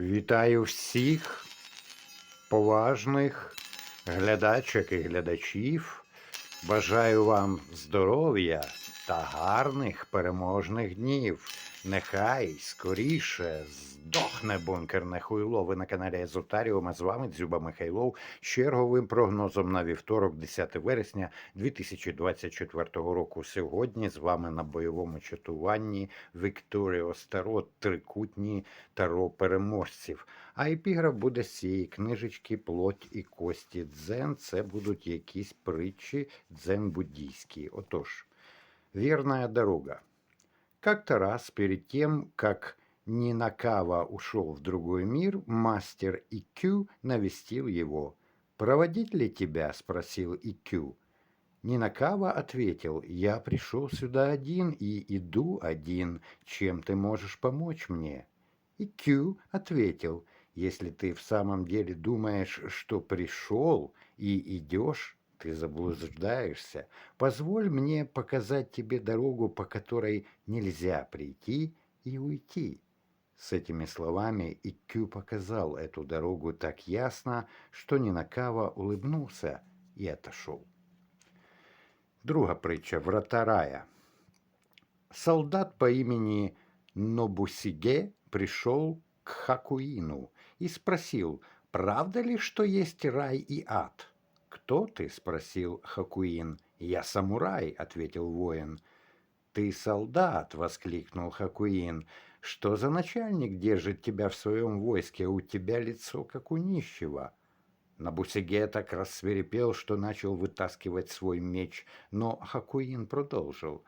Вітаю всіх поважних глядачок і глядачів. Бажаю вам здоров'я та гарних переможних днів. Нехай скоріше здохне бункерне хуйло. Ви на каналі Езотаріум, а з вами Дзюба Михайлов з черговим прогнозом на вівторок, 10 вересня 2024 року. Сьогодні з вами на бойовому чатуванні Вікторіос Таро Трикутні Таро переможців. А епіграф буде з цієї книжечки Плоть і кості дзен. Це будуть якісь притчі дзен-буддійські. Отож, вірна дорога. Как-то раз перед тем, как Нинакава ушел в другой мир, мастер Икю навестил его. «Проводить ли тебя?» – спросил Икю. Нинакава ответил, «Я пришел сюда один и иду один. Чем ты можешь помочь мне?» Икю ответил, «Если ты в самом деле думаешь, что пришел и идешь, ты заблуждаешься. Позволь мне показать тебе дорогу, по которой нельзя прийти и уйти». С этими словами Икю показал эту дорогу так ясно, что Нинакава улыбнулся и отошел. Друга притча «Врата рая». Солдат по имени Нобусиге пришел к Хакуину и спросил, правда ли, что есть рай и ад? «Кто ты?» – спросил Хакуин. «Я самурай», – ответил воин. «Ты солдат!» – воскликнул Хакуин. «Что за начальник держит тебя в своем войске? У тебя лицо, как у нищего». Набусиге так рассверепел, что начал вытаскивать свой меч, но Хакуин продолжил.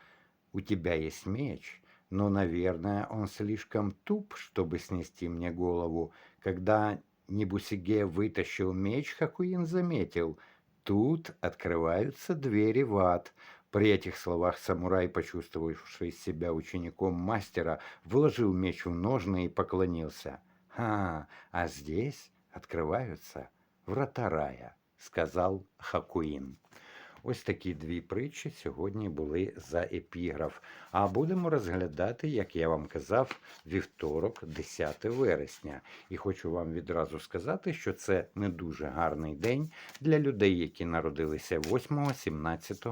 «У тебя есть меч, но, наверное, он слишком туп, чтобы снести мне голову. Когда Небусиге вытащил меч, Хакуин заметил – Тут открываются двери в ад. При этих словах самурай, почувствовавший себя учеником мастера, вложил меч в ножны и поклонился. «Ха, а здесь открываются врата рая», — сказал Хакуин. Ось такі дві притчі сьогодні були за епіграф. А будемо розглядати, як я вам казав, вівторок, 10 вересня. І хочу вам відразу сказати, що це не дуже гарний день для людей, які народилися 8, 17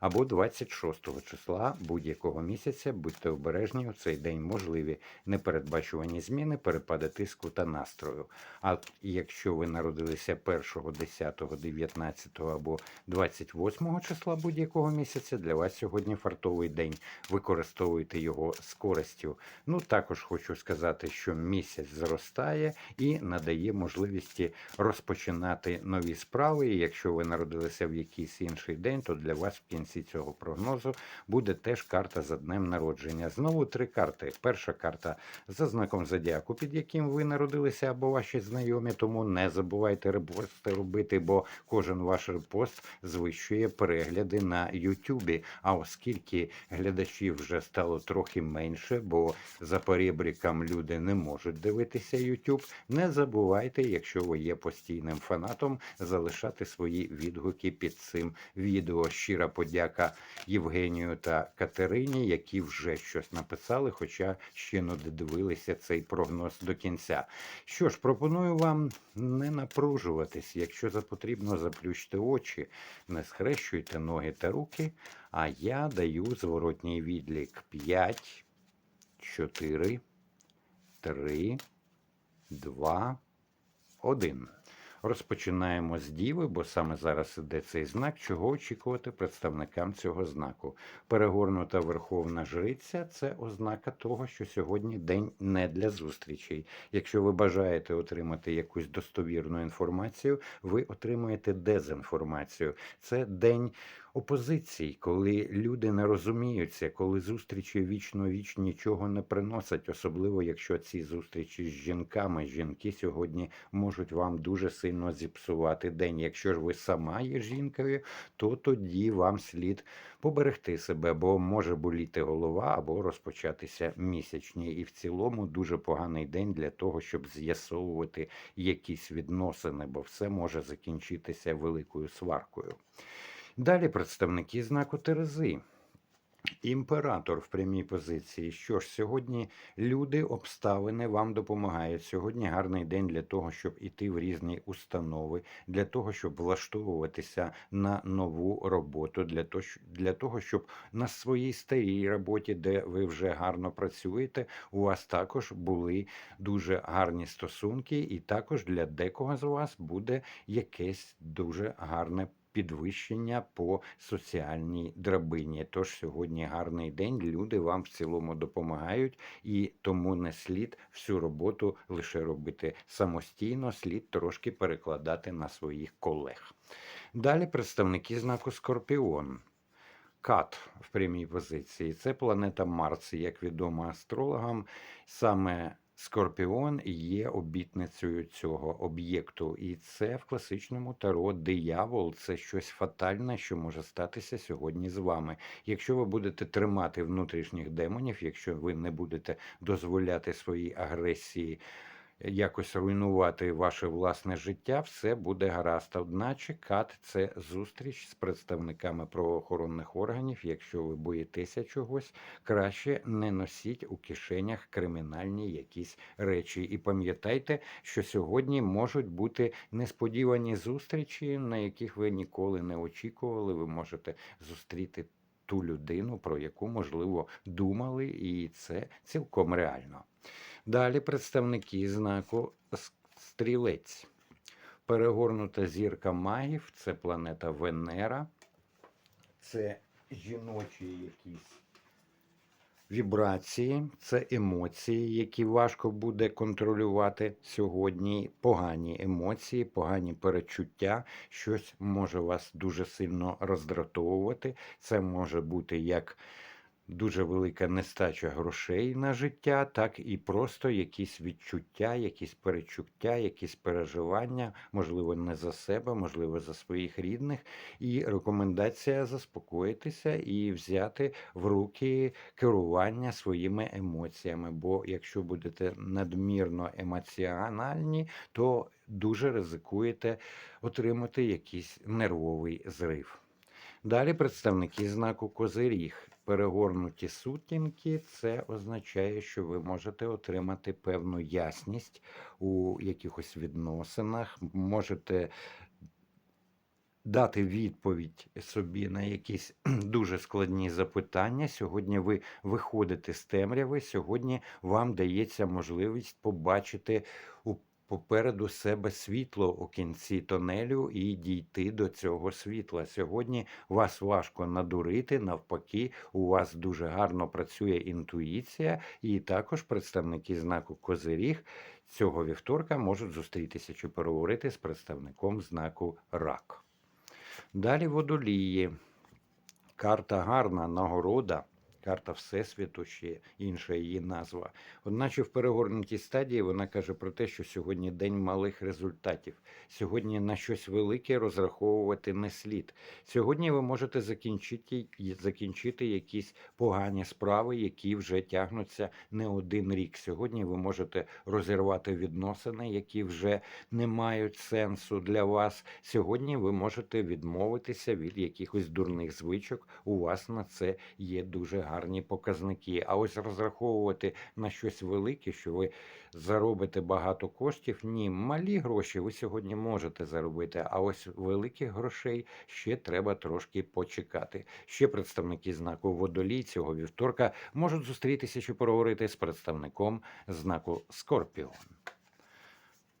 або 26 числа будь-якого місяця. Будьте обережні, у цей день можливі непередбачувані зміни, перепади тиску та настрою. А якщо ви народилися 1, 10, 19 або 28, 8 числа будь-якого місяця для вас сьогодні фартовий день. Використовуйте його з користю. Ну, також хочу сказати, що місяць зростає і надає можливості розпочинати нові справи. І якщо ви народилися в якийсь інший день, то для вас в кінці цього прогнозу буде теж карта за днем народження. Знову три карти. Перша карта за знаком зодіаку, під яким ви народилися або ваші знайомі, тому не забувайте репости робити, бо кожен ваш репост звищує перегляди на Ютубі. А оскільки глядачів вже стало трохи менше, бо за поребріком люди не можуть дивитися Ютуб, не забувайте, якщо ви є постійним фанатом, залишати свої відгуки під цим відео. Щира подяка Євгенію та Катерині, які вже щось написали, хоча ще не додивилися цей прогноз до кінця. Що ж, пропоную вам не напружуватись, якщо за потрібно, заплющте очі, не схрещуйте ноги та руки, а я даю зворотній відлік 5, 4, 3, 2, 1. Розпочинаємо з діви, бо саме зараз іде цей знак, чого очікувати представникам цього знаку. Перегорнута верховна жриця це ознака того, що сьогодні день не для зустрічей. Якщо ви бажаєте отримати якусь достовірну інформацію, ви отримуєте дезінформацію. Це день опозицій, коли люди не розуміються, коли зустрічі вічно віч нічого не приносять, особливо якщо ці зустрічі з жінками, жінки сьогодні можуть вам дуже сильно зіпсувати день. Якщо ж ви сама є жінкою, то тоді вам слід поберегти себе, бо може боліти голова або розпочатися місячні. І в цілому дуже поганий день для того, щоб з'ясовувати якісь відносини, бо все може закінчитися великою сваркою. Далі представники знаку Терези. Імператор в прямій позиції. Що ж, сьогодні люди, обставини вам допомагають. Сьогодні гарний день для того, щоб іти в різні установи, для того, щоб влаштовуватися на нову роботу, для того, щоб на своїй старій роботі, де ви вже гарно працюєте, у вас також були дуже гарні стосунки, і також для декого з вас буде якесь дуже гарне підвищення по соціальній драбині. Тож сьогодні гарний день. Люди вам в цілому допомагають, і тому не слід всю роботу лише робити самостійно, слід трошки перекладати на своїх колег. Далі представники знаку Скорпіон. Кат в прямій позиції. Це планета Марс, як відомо астрологам. Саме Скорпіон є обітницею цього об'єкту, і це в класичному таро диявол це щось фатальне, що може статися сьогодні з вами. Якщо ви будете тримати внутрішніх демонів, якщо ви не будете дозволяти своїй агресії якось руйнувати ваше власне життя, все буде гаразд. Одначе кат це зустріч з представниками правоохоронних органів. Якщо ви боїтеся чогось, краще не носіть у кишенях кримінальні якісь речі. І пам'ятайте, що сьогодні можуть бути несподівані зустрічі, на яких ви ніколи не очікували. Ви можете зустріти. Ту людину, про яку можливо думали, і це цілком реально. Далі представники знаку Стрілець. Перегорнута зірка магів це планета Венера, це жіночі якісь вібрації, це емоції, які важко буде контролювати сьогодні. Погані емоції, погані перечуття, щось може вас дуже сильно роздратовувати. Це може бути як дуже велика нестача грошей на життя, так і просто якісь відчуття, якісь перечуття, якісь переживання, можливо, не за себе, можливо, за своїх рідних. І рекомендація заспокоїтися і взяти в руки керування своїми емоціями. Бо якщо будете надмірно емоціональні, то дуже ризикуєте отримати якийсь нервовий зрив. Далі представники знаку Козиріг. Перегорнуті сутінки це означає, що ви можете отримати певну ясність у якихось відносинах, можете дати відповідь собі на якісь дуже складні запитання. Сьогодні ви виходите з темряви. Сьогодні вам дається можливість побачити у попереду себе світло у кінці тонелю і дійти до цього світла. Сьогодні вас важко надурити, навпаки, у вас дуже гарно працює інтуїція, і також представники знаку Козиріг цього вівторка можуть зустрітися чи переговорити з представником знаку Рак. Далі водолії. Карта гарна, нагорода. Карта Всесвіту, ще інша її назва. Одначе в перегорнутій стадії вона каже про те, що сьогодні день малих результатів. Сьогодні на щось велике розраховувати не слід. Сьогодні ви можете закінчити, закінчити якісь погані справи, які вже тягнуться не один рік. Сьогодні ви можете розірвати відносини, які вже не мають сенсу для вас. Сьогодні ви можете відмовитися від якихось дурних звичок. У вас на це є дуже гарні показники. А ось розраховувати на щось велике, що ви заробите багато коштів. Ні, малі гроші ви сьогодні можете заробити. А ось великих грошей ще треба трошки почекати. Ще представники знаку водолій цього вівторка можуть зустрітися чи поговорити з представником знаку Скорпіон.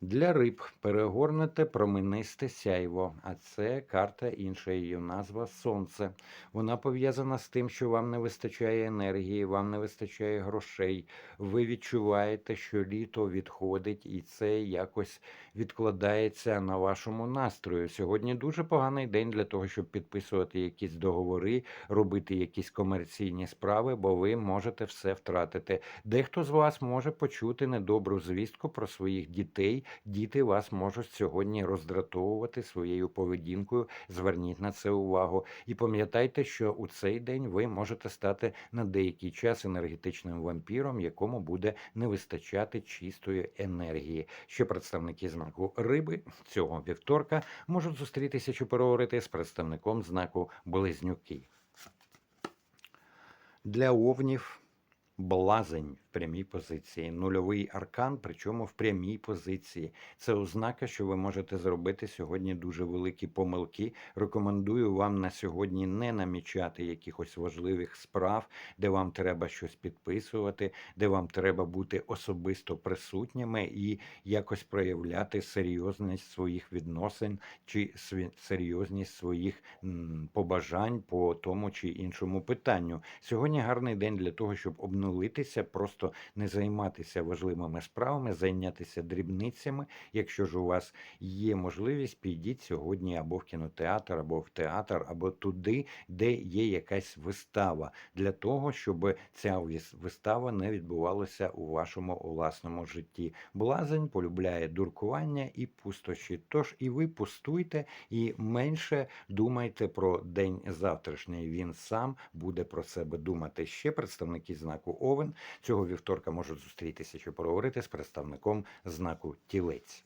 Для риб перегорнуте променисте сяйво, а це карта інша її назва Сонце. Вона пов'язана з тим, що вам не вистачає енергії, вам не вистачає грошей. Ви відчуваєте, що літо відходить, і це якось відкладається на вашому настрою. Сьогодні дуже поганий день для того, щоб підписувати якісь договори, робити якісь комерційні справи, бо ви можете все втратити. Дехто з вас може почути недобру звістку про своїх дітей. Діти вас можуть сьогодні роздратовувати своєю поведінкою. Зверніть на це увагу. І пам'ятайте, що у цей день ви можете стати на деякий час енергетичним вампіром, якому буде не вистачати чистої енергії. Ще представники знаку риби цього вівторка можуть зустрітися чи переговорити з представником знаку Близнюки. Для овнів блазень в прямій позиції, нульовий аркан, причому в прямій позиції. Це ознака, що ви можете зробити сьогодні дуже великі помилки. Рекомендую вам на сьогодні не намічати якихось важливих справ, де вам треба щось підписувати, де вам треба бути особисто присутніми і якось проявляти серйозність своїх відносин чи серйозність своїх побажань по тому чи іншому питанню. Сьогодні гарний день для того, щоб обнулитися, просто не займатися важливими справами, зайнятися дрібницями. Якщо ж у вас є можливість, підіть сьогодні або в кінотеатр, або в театр, або туди, де є якась вистава, для того, щоб ця вистава не відбувалася у вашому власному житті. Блазень полюбляє дуркування і пустощі. Тож і ви пустуйте і менше думайте про день завтрашній. Він сам буде про себе думати. Ще представники знаку Овен цього вівторка можуть зустрітися, щоб поговорити з представником знаку Тілець.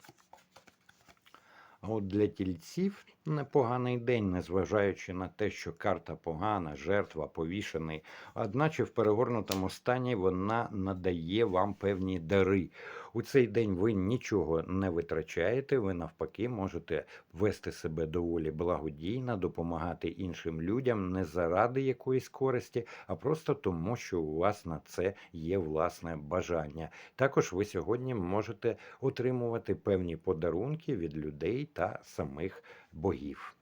А от для тільців непоганий день, незважаючи на те, що карта погана, жертва, повішений. Одначе в перегорнутому стані вона надає вам певні дари. У цей день ви нічого не витрачаєте, ви навпаки можете вести себе доволі благодійно, допомагати іншим людям не заради якоїсь користі, а просто тому, що у вас на це є власне бажання. Також ви сьогодні можете отримувати певні подарунки від людей та самих богів.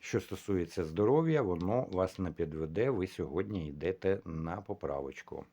Що стосується здоров'я, воно вас не підведе. Ви сьогодні йдете на поправочку.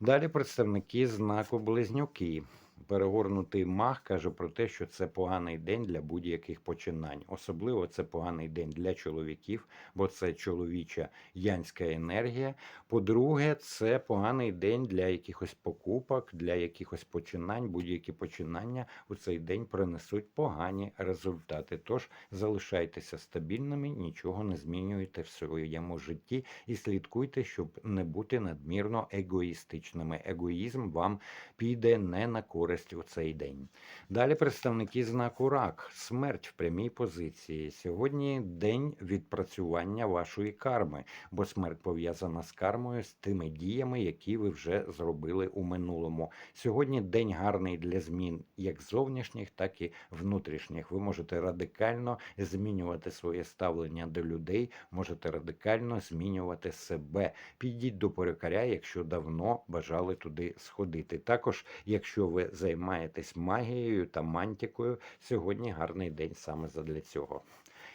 Далі представники знаку Близнюки. Перегорнутий маг каже про те, що це поганий день для будь-яких починань. Особливо це поганий день для чоловіків, бо це чоловіча янська енергія. По-друге, це поганий день для якихось покупок, для якихось починань. Будь-які починання у цей день принесуть погані результати. Тож залишайтеся стабільними, нічого не змінюйте в своєму житті і слідкуйте, щоб не бути надмірно егоїстичними. Егоїзм вам піде не на користь у цей день. Далі представники знаку рак, смерть в прямій позиції. Сьогодні день відпрацювання вашої карми, бо смерть пов'язана з кармою, з тими діями, які ви вже зробили у минулому. Сьогодні день гарний для змін як зовнішніх, так і внутрішніх. Ви можете радикально змінювати своє ставлення до людей, можете радикально змінювати себе. Підіть до перукаря, якщо давно бажали туди сходити. Також, якщо ви займаєтесь магією та мантикою, сьогодні гарний день саме задля цього.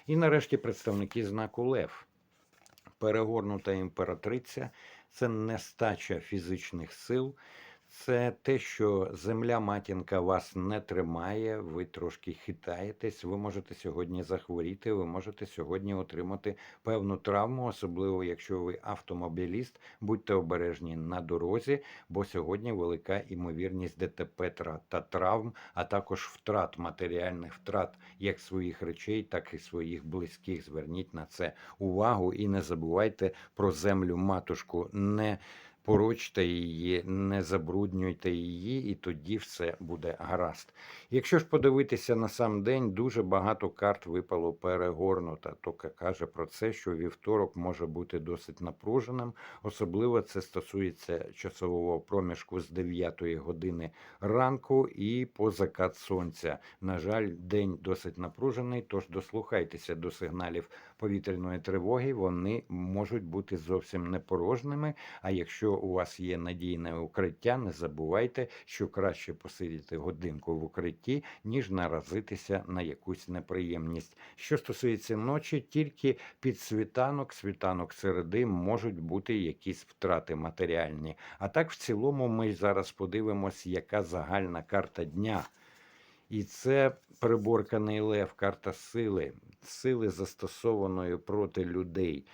І нарешті представники знаку Лев. Перегорнута імператриця це нестача фізичних сил. Це те, що земля матінка вас не тримає, ви трошки хитаєтесь, ви можете сьогодні захворіти, ви можете сьогодні отримати певну травму, особливо якщо ви автомобіліст, будьте обережні на дорозі, бо сьогодні велика імовірність ДТП та травм, а також втрат, матеріальних втрат як своїх речей, так і своїх близьких. Зверніть на це увагу і не забувайте про землю матушку. Не порочте її, не забруднюйте її, і тоді все буде гаразд. Якщо ж подивитися на сам день, дуже багато карт випало перегорнута. Тока каже про це, що вівторок може бути досить напруженим. Особливо це стосується часового проміжку з 9 години ранку і по закат сонця. На жаль, день досить напружений, тож дослухайтеся до сигналів повітряної тривоги. Вони можуть бути зовсім не порожніми. А якщо у вас є надійне укриття, не забувайте, що краще посидіти годинку в укритті, ніж наразитися на якусь неприємність. Що стосується ночі, тільки під світанок, світанок середи можуть бути якісь втрати матеріальні. А так, в цілому, ми зараз подивимось, яка загальна карта дня. І це приборканий лев, карта сили, сили застосованої проти людей.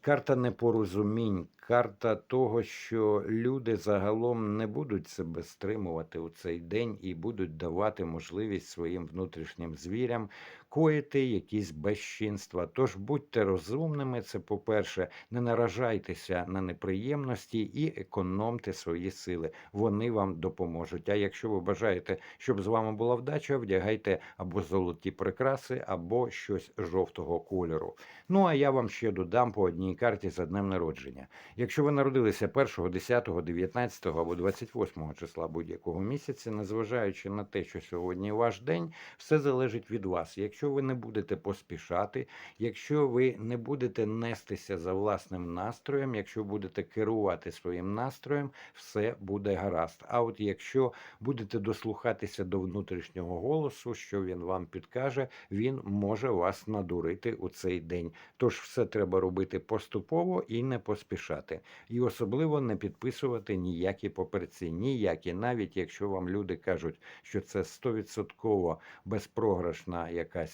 Карта непорозумінь, карта того, що люди загалом не будуть себе стримувати у цей день і будуть давати можливість своїм внутрішнім звірям коїти якісь безчинства. Тож будьте розумними. Це по-перше, не наражайтеся на неприємності і економте свої сили. Вони вам допоможуть. А якщо ви бажаєте, щоб з вами була вдача, вдягайте або золоті прикраси, або щось жовтого кольору. Ну а я вам ще додам по одній карті за днем народження. Якщо ви народилися 1, 10, 19 або 28 числа будь-якого місяця, незважаючи на те, що сьогодні ваш день, все залежить від вас. Якщо ви не будете поспішати, якщо ви не будете нестися за власним настроєм, якщо будете керувати своїм настроєм, все буде гаразд. А от якщо будете дослухатися до внутрішнього голосу, що він вам підкаже, він може вас надурити у цей день. Тож все треба робити поступово і не поспішати. І особливо не підписувати ніякі паперці, ніякі, навіть якщо вам люди кажуть, що це стовідсотково безпрограшна якась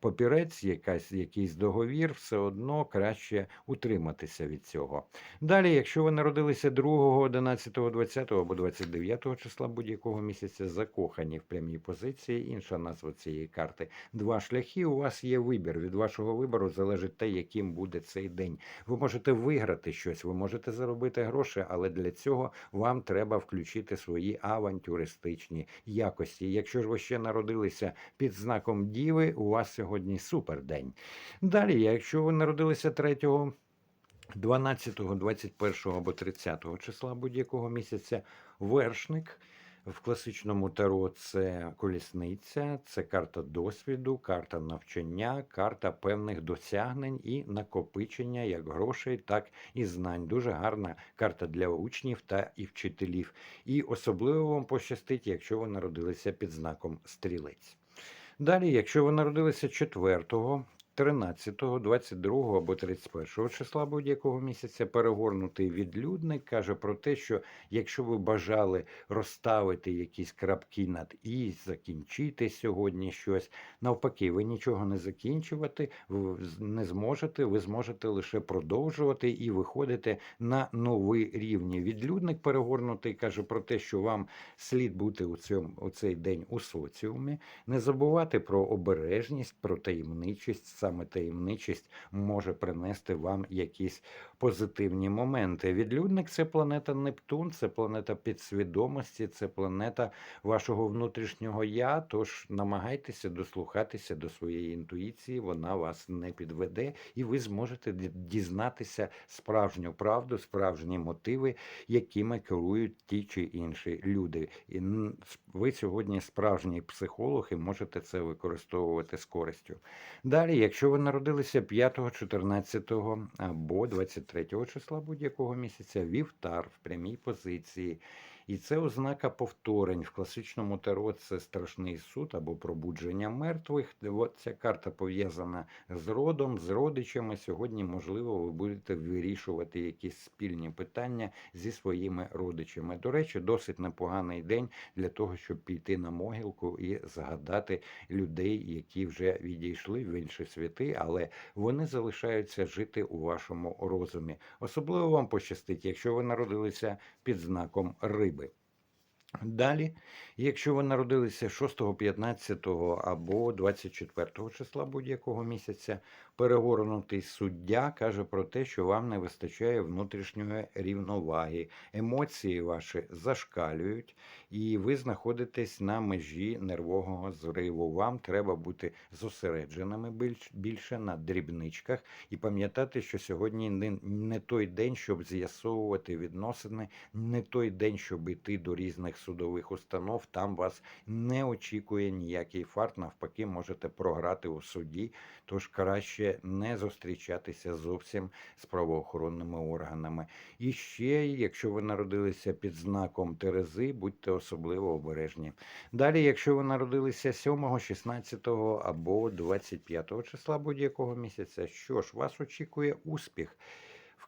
папірець, якась якийсь договір, все одно краще утриматися від цього. Далі, якщо ви народилися 2, 11, 20 або 29 числа будь-якого місяця, закохані в прямій позиції, інша назва цієї карти. Два шляхи. У вас є вибір. Від вашого вибору залежить те, яким буде цей день. Ви можете виграти щось, ви можете заробити гроші, але для цього вам треба включити свої авантюристичні якості. Якщо ж ви ще народилися під знаком Діви, у вас сьогодні супердень. Далі, якщо ви народилися 3 12, 21 або 30 числа будь-якого місяця, вершник. В класичному таро це колісниця, це карта досвіду, карта навчання, карта певних досягнень і накопичення як грошей, так і знань. Дуже гарна карта для учнів та і вчителів. І особливо вам пощастить, якщо ви народилися під знаком стрілець. Далі, якщо ви народилися 4, 13, 22 або 31 числа будь-якого місяця перегорнутий відлюдник каже про те, що якщо ви бажали розставити якісь крапки над і, закінчити сьогодні щось, навпаки, ви нічого не закінчувати, не зможете, ви зможете лише продовжувати і виходити на новий рівні. Відлюдник перегорнутий каже про те, що вам слід бути у цьому у цей день у соціумі, не забувати про обережність, про таємничість. Саме таємничість може принести вам якісь позитивні моменти. Відлюдник це планета Нептун, це планета підсвідомості, це планета вашого внутрішнього я. Тож намагайтеся дослухатися до своєї інтуїції, вона вас не підведе, і ви зможете дізнатися справжню правду, справжні мотиви, якими керують ті чи інші люди. І ви сьогодні справжній психолог і можете це використовувати з користю. Далі, якщо ви народилися 5, 14 або 23 числа будь-якого місяця, вівтар в прямій позиції. І це ознака повторень. В класичному таро це страшний суд або пробудження мертвих. От ця карта пов'язана з родом, з родичами. Сьогодні, можливо, ви будете вирішувати якісь спільні питання зі своїми родичами. До речі, досить непоганий день для того, щоб піти на могилку і згадати людей, які вже відійшли в інші світи, але вони залишаються жити у вашому розумі. Особливо вам пощастить, якщо ви народилися під знаком риби. Далі, якщо ви народилися 6, 15 або 24 числа будь-якого місяця, перегорнутий суддя каже про те, що вам не вистачає внутрішньої рівноваги. Емоції ваші зашкалюють, і ви знаходитесь на межі нервового зриву. Вам треба бути зосередженими більш- більше на дрібничках і пам'ятати, що сьогодні не той день, щоб з'ясовувати відносини, не той день, щоб йти до різних судових установ. Там вас не очікує ніякий фарт. Навпаки, можете програти у суді. Тож краще не зустрічатися зовсім з правоохоронними органами. І ще, якщо ви народилися під знаком Терези, будьте особливо обережні. Далі, якщо ви народилися 7, 16 або 25 числа будь-якого місяця, що ж, вас очікує успіх.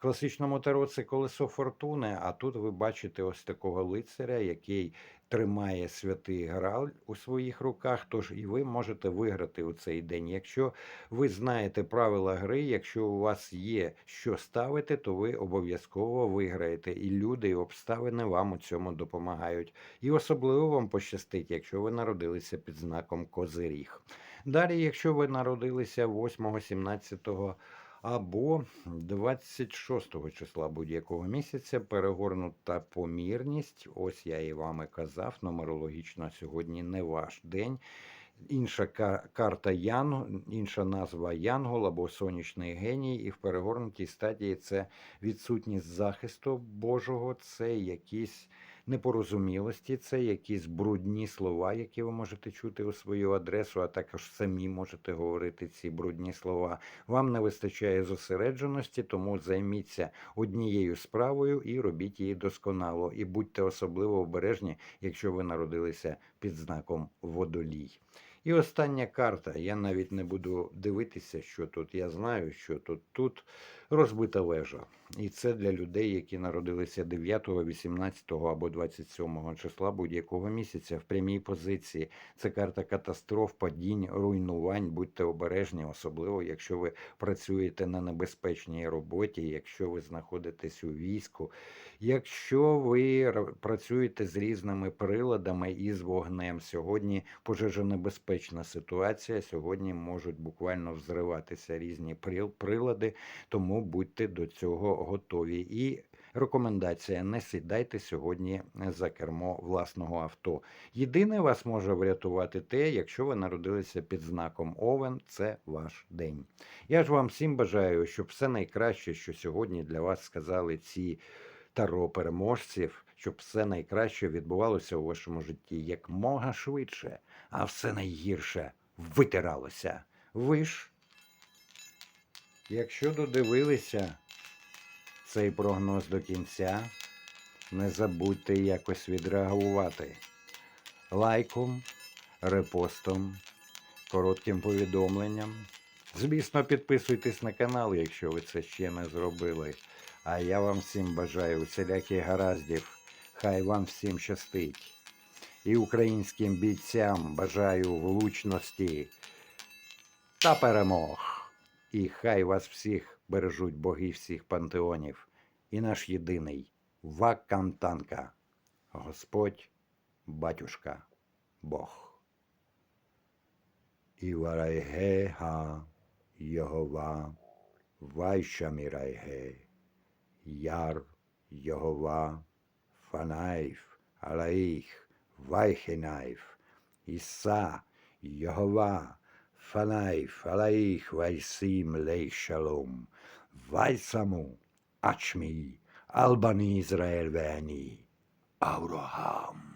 Класичному таро це колесо фортуни, а тут ви бачите ось такого лицаря, який тримає святий Грааль у своїх руках. Тож і ви можете виграти у цей день. Якщо ви знаєте правила гри, якщо у вас є що ставити, то ви обов'язково виграєте. І люди, і обставини вам у цьому допомагають. І особливо вам пощастить, якщо ви народилися під знаком Козиріг. Далі, якщо ви народилися 8, 17 або 26 числа будь-якого місяця, перегорнута помірність. Ось я і вам і казав, нумерологічно сьогодні не ваш день. Інша карта Ян, інша назва Янгол або сонячний геній, і в перегорнутій стадії це відсутність захисту Божого, це якісь непорозумілості, це якісь брудні слова, які ви можете чути у свою адресу, а також самі можете говорити ці брудні слова. Вам не вистачає зосередженості, тому займіться однією справою і робіть її досконало. І будьте особливо обережні, якщо ви народилися під знаком водолій. І остання карта. Я навіть не буду дивитися, що тут. Я знаю, що тут тут розбита вежа. І це для людей, які народилися 9, 18 або 27 числа будь-якого місяця в прямій позиції. Це карта катастроф, падінь, руйнувань. Будьте обережні, особливо якщо ви працюєте на небезпечній роботі, якщо ви знаходитесь у війську, якщо ви працюєте з різними приладами і з вогнем. Сьогодні пожежонебезпечна ситуація. Сьогодні можуть буквально взриватися різні прилади, тому будьте до цього готові. І рекомендація: не сідайте сьогодні за кермо власного авто. Єдине вас може врятувати те, якщо ви народилися під знаком Овен, це ваш день. Я ж вам всім бажаю, щоб все найкраще, що сьогодні для вас сказали ці таро переможців, щоб все найкраще відбувалося у вашому житті якмога швидше, а все найгірше витиралося. Ви ж, якщо додивилися цей прогноз до кінця, не забудьте якось відреагувати лайком, репостом, коротким повідомленням. Звісно, підписуйтесь на канал, якщо ви це ще не зробили. А я вам всім бажаю усіляких гараздів. Хай вам всім щастить. І українським бійцям бажаю влучності та перемог. І хай вас всіх бережуть боги всіх пантеонів. І наш єдиний Вакантанка. Господь, батюшка, Бог. І варайгега Йогова, Вайшамірайге. Яр, Йогова, Фанаїв, Алаїх, Вайхенаїв, Іса, Йогова, Fanaj, Falaich, Vajsim, Lej, Shalom, Vajsamu, Ačmi, Albani, Izrael, Véni, Auroham.